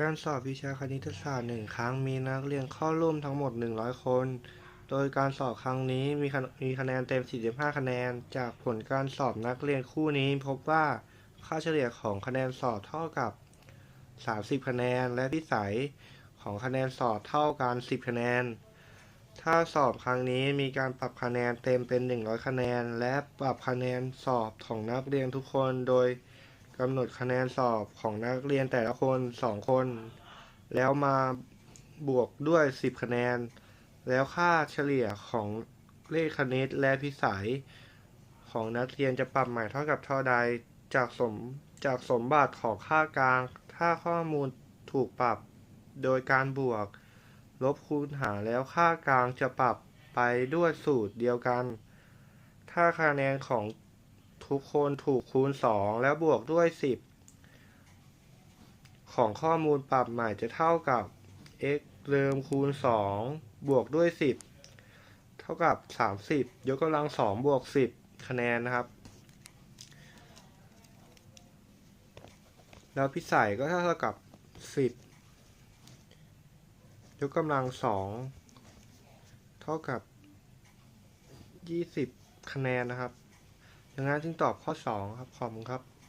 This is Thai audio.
การสอบวิชาคณิตศาสตร์หนึ่งครั้งมีนักเรียนเข้าร่วมทั้งหมด 100 คน โดยการสอบครั้งนี้มีคะมีคะแนนเต็ม 45 คะแนน จากผลการสอบนักเรียนคู่นี้ พบว่าค่าเฉลี่ยของคะแนนสอบเท่ากับ 30 คะแนน และพิสัยของคะแนนสอบเท่ากัน 10 คะแนน ถ้าสอบครั้งนี้มีการปรับคะแนนเต็มเป็น 100 คะแนน และปรับคะแนนสอบของนักเรียนทุกคนโดย กำหนดคะแนนสอบของนักเรียนแต่ละคน 2 คน แล้วมาบวกด้วย 10 คะแนน แล้วค่าเฉลี่ยของเลขคณิตและพิสัย ของนักเรียนจะปรับใหม่เท่ากับเท่าใดจากสมจากสมบัติของค่ากลาง ถ้าข้อมูลถูกปรับโดยการบวก ลบคูณหารแล้วค่ากลางจะปรับไปด้วยสูตรเดียวกัน ถ้าคะแนนของ ทุกคนถูกคูณ 2 แล้วบวกด้วย 10 ของข้อมูลปรับใหม่จะเท่ากับ x เดิมคูณ 2 บวกด้วย 10 เท่ากับ 30 ยกกำลัง 2 บวก 10 คะแนนนะครับ แล้วพิสัยก็เท่ากับ 10 ยกกำลัง 2 เท่ากับ 20 คะแนนนะครับ ดังนั้นจึงตอบข้อ 2 ครับขอบคุณครับ